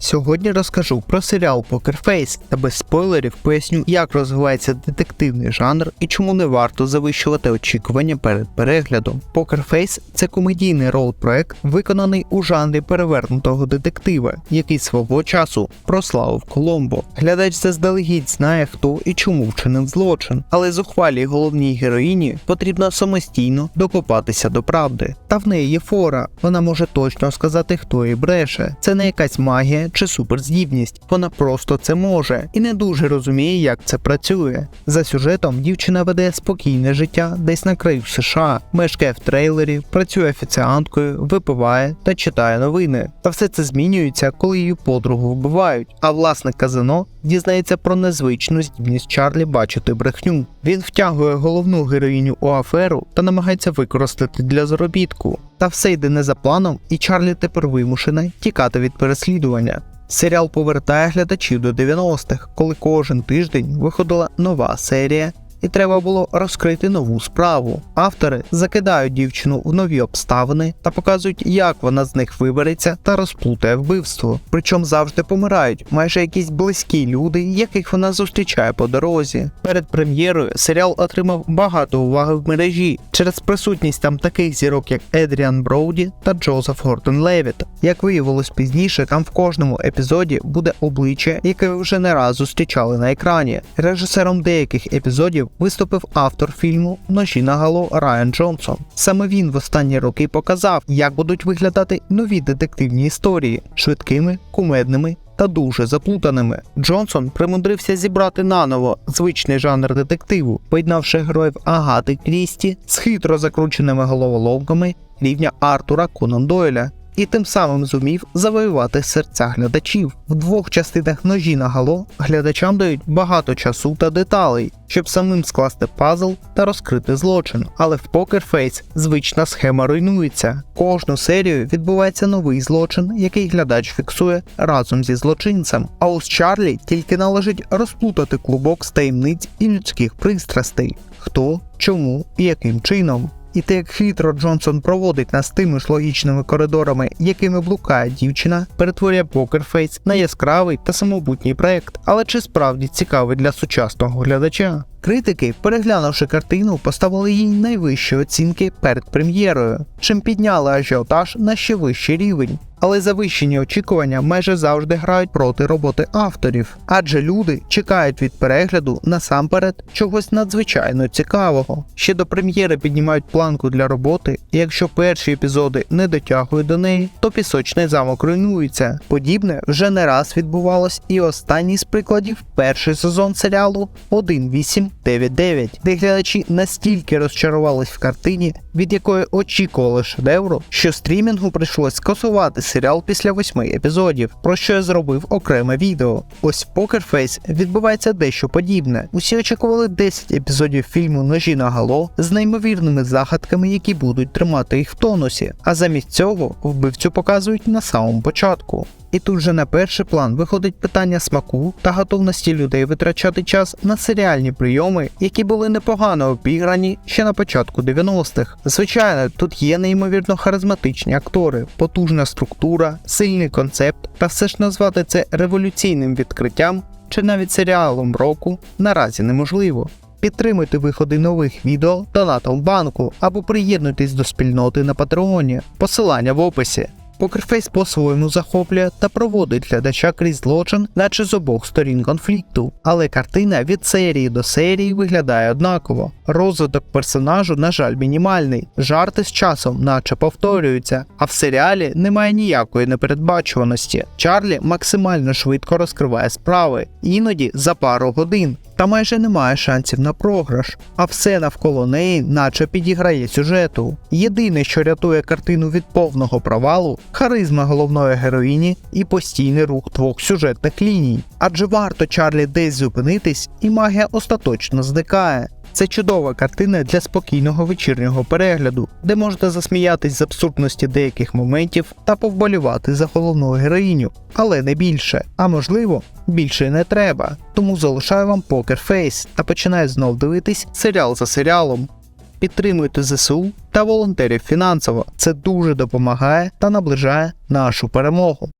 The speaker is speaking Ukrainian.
Сьогодні розкажу про серіал Face та без спойлерів поясню, як розвивається детективний жанр і чому не варто завищувати очікування перед переглядом. Face – це комедійний рол-проект, виконаний у жанрі перевернутого детектива, який свого часу прославив Коломбо. Глядач заздалегідь знає, хто і чому вчинив злочин, але зухвалій головній героїні потрібно самостійно докопатися до правди. Та в неї є фора, вона може точно сказати, хто їй бреше. Це не якась магія чи суперздібність, вона просто це може і не дуже розуміє, як це працює. За сюжетом дівчина веде спокійне життя десь на краю США, мешкає в трейлері, працює офіціанткою, випиває та читає новини. Та все це змінюється, коли її подругу вбивають. А власник казино дізнається про незвичну здібність Чарлі бачити брехню. Він втягує головну героїню у аферу та намагається використати для заробітку. Та все йде не за планом, і Чарлі тепер вимушена тікати від переслідування. Серіал повертає глядачів до 90-х, коли кожен тиждень виходила нова серія, і треба було розкрити нову справу. Автори закидають дівчину в нові обставини та показують, як вона з них вибереться та розплутає вбивство. Причому завжди помирають майже якісь близькі люди, яких вона зустрічає по дорозі. Перед прем'єрою серіал отримав багато уваги в мережі через присутність там таких зірок, як Едріан Броуді та Джозеф Гордон Левіт. Як виявилось пізніше, там в кожному епізоді буде обличчя, яке ви вже не раз зустрічали на екрані. Режисером деяких епізодів виступив автор фільму Ножі на гало Райан Джонсон. Саме він в останні роки показав, як будуть виглядати нові детективні історії швидкими, кумедними. Та дуже заплутаними. Джонсон примудрився зібрати наново звичний жанр детективу, поєднавши героїв Агати Крісті з хитро закрученими головоломками рівня Артура Конан Дойля. І тим самим зумів завоювати серця глядачів. В двох частинах ножі на гало глядачам дають багато часу та деталей, щоб самим скласти пазл та розкрити злочин. Але в Face звична схема руйнується. Кожну серію відбувається новий злочин, який глядач фіксує разом зі злочинцем. А ось Чарлі тільки належить розплутати клубок з таємниць і людських пристрастей: хто, чому і яким чином. І те, як хитро Джонсон проводить нас тими ж логічними коридорами, якими блукає дівчина, перетворює покерфейс на яскравий та самобутній проект. Але чи справді цікавий для сучасного глядача? Критики, переглянувши картину, поставили їй найвищі оцінки перед прем'єрою, чим підняли ажіотаж на ще вищий рівень. Але завищені очікування майже завжди грають проти роботи авторів, адже люди чекають від перегляду насамперед чогось надзвичайно цікавого. Ще до прем'єри піднімають планку для роботи, і якщо перші епізоди не дотягують до неї, то пісочний замок руйнується. Подібне вже не раз відбувалось, і останній з прикладів перший сезон серіалу 1.899, де глядачі настільки розчарувались в картині, від якої очікували шедевру, що стрімінгу прийшлось скасувати серіал після восьми епізодів, про що я зробив окреме відео. Ось в Poker відбувається дещо подібне. Усі очікували 10 епізодів фільму Ножі на гало з неймовірними загадками, які будуть тримати їх в тонусі. А замість цього вбивцю показують на самому початку. І тут же на перший план виходить питання смаку та готовності людей витрачати час на серіальні прийоми, які були непогано обіграні ще на початку 90-х. Звичайно, тут є неймовірно харизматичні актори, потужна структура, сильний концепт, та все ж назвати це революційним відкриттям чи навіть серіалом року наразі неможливо. Підтримуйте виходи нових відео донатом банку або приєднуйтесь до спільноти на Патреоні. Посилання в описі. Покерфейс по-своєму захоплює та проводить глядача крізь злочин, наче з обох сторін конфлікту. Але картина від серії до серії виглядає однаково. Розвиток персонажу, на жаль, мінімальний, жарти з часом, наче повторюються, а в серіалі немає ніякої непередбачуваності. Чарлі максимально швидко розкриває справи, іноді за пару годин. Та майже немає шансів на програш, а все навколо неї, наче підіграє сюжету. Єдине, що рятує картину від повного провалу, харизма головної героїні і постійний рух двох сюжетних ліній. Адже варто Чарлі десь зупинитись, і магія остаточно зникає. Це чудова картина для спокійного вечірнього перегляду, де можна засміятись з абсурдності деяких моментів та повболівати за головну героїню, але не більше. А можливо, більше не треба. Тому залишаю вам Poker Face та починаю знов дивитись серіал за серіалом. Підтримуйте ЗСУ та волонтерів фінансово. Це дуже допомагає та наближає нашу перемогу.